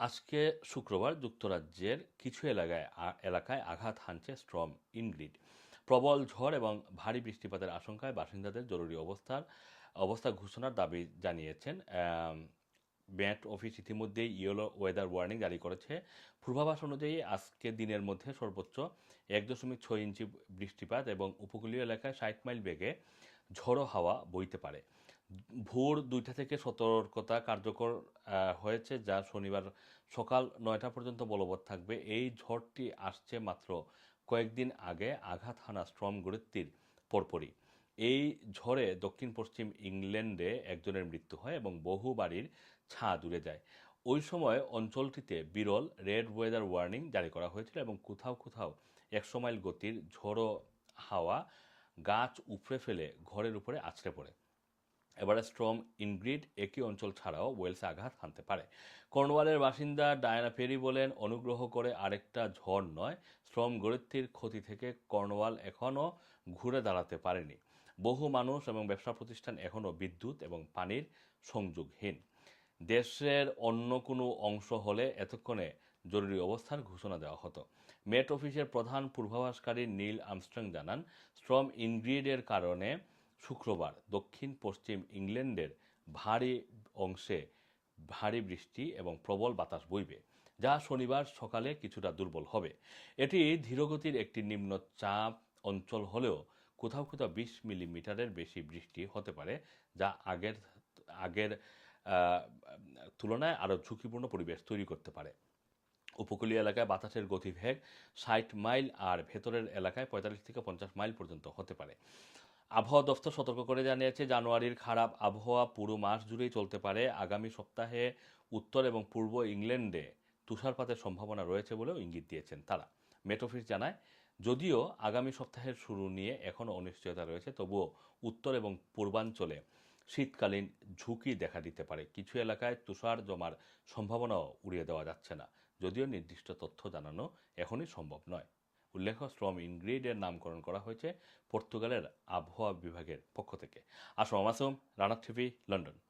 আজকে শুক্রবার যুক্তরাজ্যের কিছু এলাকায় এলাকায় আঘাত হানছে স্ট্রম ইনগ্রিড প্রবল ঝড় এবং ভারী বৃষ্টিপাতের আশঙ্কায় বাসিন্দাদের জরুরি অবস্থার, অবস্থা ঘোষণার দাবি জানিয়েছেন ব্যাট অফিস ইতিমধ্যেই ইয়েলো ওয়েদার ওয়ার্নিং জারি করেছে। পূর্বাভাস অনুযায়ী আজকে দিনের মধ্যে সর্বোচ্চ এক দশমিক ছয় ইঞ্চি বৃষ্টিপাত এবং উপকূলীয় এলাকায় ষাট মাইল বেগে ঝড়ো হাওয়া বইতে পারে। ভোর দুইটা থেকে সতর্কতা কার্যকর হয়েছে যা শনিবার সকাল নয়টা পর্যন্ত বলবৎ থাকবে। এই ঝড়টি আসছে মাত্র কয়েকদিন আগে আঘাত হানা স্ট্রম গুরুত্বির পরপরই। এই ঝড়ে দক্ষিণ পশ্চিম ইংল্যান্ডে একজনের মৃত্যু হয় এবং বহু বাড়ির ছাদ উড়ে যায়। ওই সময় অঞ্চলটিতে বিরল রেড ওয়েদার ওয়ার্নিং জারি করা হয়েছিল এবং কোথাও কোথাও একশো মাইল গতির ঝড়ো হাওয়া গাছ উপড়ে ফেলে ঘরের উপরে আছড়ে পড়ে। এবারে স্ট্রম ইনগ্রিড একই অঞ্চল ছাড়াও ওয়েলসে আঘাত হানতে পারে। কর্নওয়ালের বাসিন্দা ডায়না পেরি বলেন, অনুগ্রহ করে আরেকটা ঝড় নয় স্ট্রম গরিত্বির ক্ষতি থেকে কর্নওয়াল এখনও ঘুরে দাঁড়াতে পারেনি। বহু মানুষ এবং ব্যবসা প্রতিষ্ঠান এখনও বিদ্যুৎ এবং পানির সংযোগহীন। দেশের অন্য কোনো অংশ হলে এতক্ষণে জরুরি অবস্থার ঘোষণা দেওয়া হতো। মেট অফিসের প্রধান পূর্বাভাসকারী নীল আমস্ট্রং জানান স্ট্রম ইনগ্রিডের কারণে শুক্রবার দক্ষিণ পশ্চিম ইংল্যান্ডের ভারী অংশে ভারী বৃষ্টি এবং প্রবল বাতাস বইবে, যা শনিবার সকালে কিছুটা দুর্বল হবে। এটি ধীরগতির একটি নিম্নচাপ অঞ্চল হলেও কোথাও কোথাও বিশ মিলিমিটারের বেশি বৃষ্টি হতে পারে, যা আগের আগের তুলনায় আরও ঝুঁকিপূর্ণ পরিবেশ তৈরি করতে পারে। উপকূলীয় এলাকায় বাতাসের গতিবেগ ষাট মাইল আর ভেতরের এলাকায় পঁয়তাল্লিশ থেকে পঞ্চাশ মাইল পর্যন্ত হতে পারে। আবহাওয়া দফতর সতর্ক করে জানিয়েছে, জানুয়ারির খারাপ আবহাওয়া পুরো মাস জুড়েই চলতে পারে। আগামী সপ্তাহে উত্তর এবং পূর্ব ইংল্যান্ডে তুষারপাতের সম্ভাবনা রয়েছে বলেও ইঙ্গিত দিয়েছেন তারা। মেট অফিস জানায়, যদিও আগামী সপ্তাহের শুরু নিয়ে এখনও অনিশ্চয়তা রয়েছে, তবুও উত্তর এবং পূর্বাঞ্চলে শীতকালীন ঝুঁকি দেখা দিতে পারে। কিছু এলাকায় তুষার জমার সম্ভাবনাও উড়িয়ে দেওয়া যাচ্ছে না, যদিও নির্দিষ্ট তথ্য জানানো এখনই সম্ভব নয়। উল্লেখ্য স্ট্রম ইনগ্রিডের নামকরণ করা হয়েছে পর্তুগালের আবহাওয়া বিভাগের পক্ষ থেকে। Assam আমাসুম Rana TV, London.